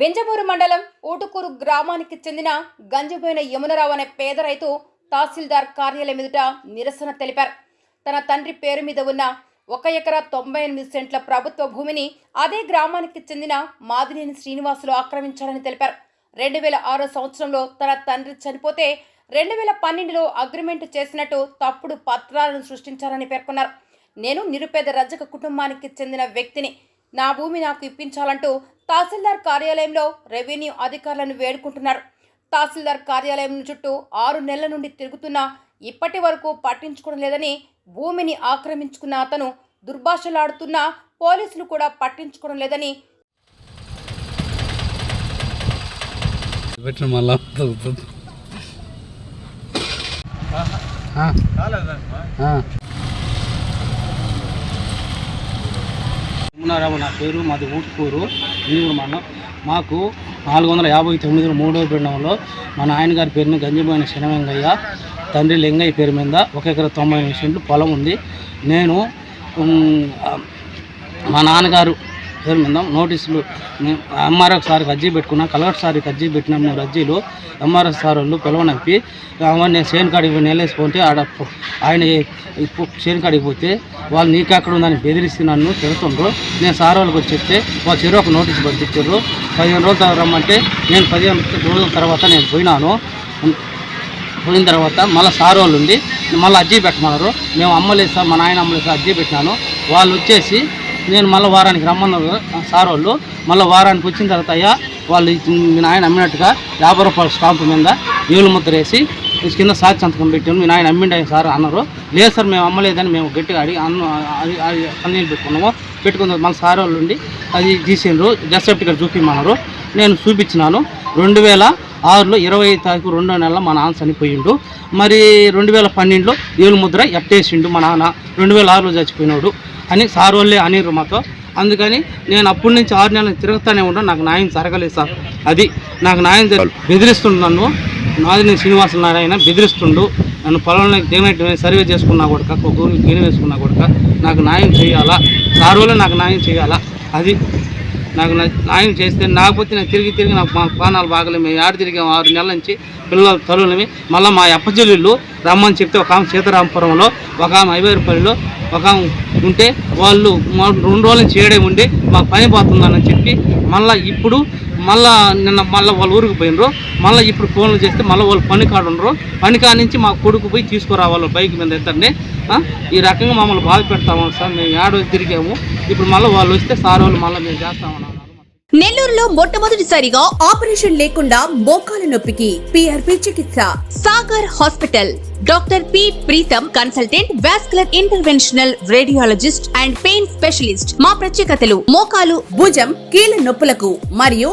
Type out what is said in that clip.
వెంజమూరు మండలం ఊటుకూరు గ్రామానికి చెందిన గంజబోయిన యమునరావు అనే పేద రైతు తహసీల్దార్ కార్యాలయం ఎదుట నిరసన తెలిపారు. తన తండ్రి పేరు మీద ఉన్న ఒక ఎకరా తొంభై ఎనిమిది సెంట్ల ప్రభుత్వ భూమిని అదే గ్రామానికి చెందిన మాదినేని శ్రీనివాసులు ఆక్రమించారని తెలిపారు. రెండు వేల ఆరో సంవత్సరంలో తన తండ్రి చనిపోతే రెండు వేల పన్నెండులో అగ్రిమెంట్ చేసినట్టు తప్పుడు పత్రాలను సృష్టించారని పేర్కొన్నారు. నేను నిరుపేద రజక కుటుంబానికి చెందిన వ్యక్తిని. నా భూమి నాకు ఇప్పించాలంటూ తహసీల్దార్ కార్యాలయంలో రెవెన్యూ అధికారులను వేడుకుంటున్నారు. తహసీల్దార్ కార్యాలయం చుట్టూ ఆరు నెలల నుండి తిరుగుతున్నా ఇప్పటి వరకు పట్టించుకోవడం లేదని భూమిని ఆక్రమించుకున్న అతను దుర్భాషలాడుతున్నా పోలీసులు కూడా పట్టించుకోవడం లేదని మళ్ళా తగ్గుతుంది నా పేరు మాది ఊటుకూరు ఇంజూరు మండలం. మాకు నాలుగు వందల యాభై తొమ్మిది మూడో పిండంలో మా నాయనగారి పేరు మీద గంజిపోయిన శనవెంగయ్య తండ్రి లింగయ్య పేరు మీద ఒక ఎకర తొంభై సెంట్లు పొలం ఉంది. నేను మా నాన్నగారు పేరు మీద నోటీసులు. ఎంఆర్ఓ సార్కి అర్జీ పెట్టుకున్నా. కలెక్టర్ సార్కి అర్జీ పెట్టిన మూడు అర్జీలు. ఎంఆర్ఓ సార్ వాళ్ళు పిలవనంపి అవన్నీ నేను చేను కాడికి నెలేసిపోతే ఆడ ఆయన ఇప్పుడు చేను కాడికి పోతే వాళ్ళు నీకు అక్కడ ఉందని బెదిరిస్తే నన్ను తిడుతుండ్రు. నేను సార్ వాళ్ళకి వచ్చి చెప్తే వాళ్ళు చెరువు ఒక నోటీస్ పంపించారు. పదిహేను రోజులు తర్వాత రమ్మంటే నేను పదిహేను రోజుల తర్వాత నేను పోయినాను. పోయిన తర్వాత మళ్ళీ సార్ వాళ్ళు ఉండి మళ్ళీ అర్జీ పెట్టమన్నారు. మేము అమ్మలేదు సార్ మా నాయన అమ్మలేదు సార్ అర్జీ పెట్టినాను. వాళ్ళు వచ్చేసి నేను మళ్ళీ వారానికి రమ్మన్నారు సార్ వాళ్ళు. మళ్ళీ వారానికి వచ్చిన తర్వాత అయ్యా వాళ్ళు మీ నాయన అమ్మినట్టుగా యాభై రూపాయల స్టాంపు మీద నీళ్ళు ముద్ర వేసి కింద సార్ సంతకం పెట్టాను మీ నాయన అమ్మిండే సార్ అన్నారు. లేదు సార్ మేము అమ్మలేదని మేము గట్టిగా అడిగి అన్న అది కన్నీళ్ళు పెట్టుకున్నాము. పెట్టుకున్న మళ్ళీ సార్ వాళ్ళు ఉండి అది తీసిండ్రు డెత్ సర్టిఫికేట్ చూపించమన్నారు నేను చూపించినాను. రెండు వేల ఆరులో ఇరవై తారీఖు రెండో నెల మా నాన్న చనిపోయిండు. మరి రెండు వేల పన్నెండులో ఏలు ముద్ర ఎట్టేసిండు మా నాన్న. రెండు వేల ఆరులో చచ్చిపోయినాడు. అని సార్ వాళ్ళే అనిరు మాతో. అందుకని నేను అప్పటి నుంచి ఆరు నెలలు తిరుగుతూనే ఉంటాను నాకు న్యాయం జరగలేదు సార్. అది నాకు న్యాయం జరి బెదిరిస్తుండు నన్ను. నాది నేను శ్రీనివాస నారాయణ బెదిరిస్తుండు. నన్ను పొలంలో దేనైట్ సర్వే చేసుకున్నా కొడుక ఒక ఊరికి వేసుకున్నా కూడా నాకు న్యాయం చేయాలా? సార్ వాళ్ళే నాకు న్యాయం చేయాలా? అది నాకు న్యాయం చేస్తే నాకపోతే నేను తిరిగి తిరిగి నాకు మా ప్రాణాలు బాగలేము. మేము ఆడ తిరిగాము ఆరు నెలల నుంచి పిల్లల తల్లులమి మళ్ళీ మా అప్పచెల్లుళ్ళు రమ్మని చెప్తే ఒక ఆమె సీతారామపురంలో ఒక ఆమె ఐవేరుపల్లిలో ఒక ఉంటే వాళ్ళు రెండు రోజులు చేయడం ఉండి మాకు పని పోతుందని చెప్పి మళ్ళీ ఇప్పుడు మళ్ళా నిన్న మళ్ళీ వాళ్ళ ఊరికి పోయినరు. మళ్ళీ ఇప్పుడు ఫోన్లు చేస్తే మళ్ళీ వాళ్ళు పని కాడ ఉండరు. పని కాడ నుంచి మా కొడుకు పోయి తీసుకురావాలి బైక్ మీద ఇద్దరిని. ఈ రకంగా మమ్మల్ని బాధ పెడతాము సార్. మేము ఏడో తిరిగాము. ఇప్పుడు మళ్ళీ వాళ్ళు వస్తే సార్ వాళ్ళు మళ్ళీ మేము చేస్తామన్నారు నెల్లూరులో మొట్టమొదటిసారిగా ఆపరేషన్ లేకుండా మోకాల నొప్పికి పిఆర్పి చికిత్స. Sagar hospital. Doctor P Pritam consultant vascular interventional radiologist and pain specialist. మా ప్రత్యేకతలు మోకాలు భుజం కీళ్ళ నొప్పులకు మరియు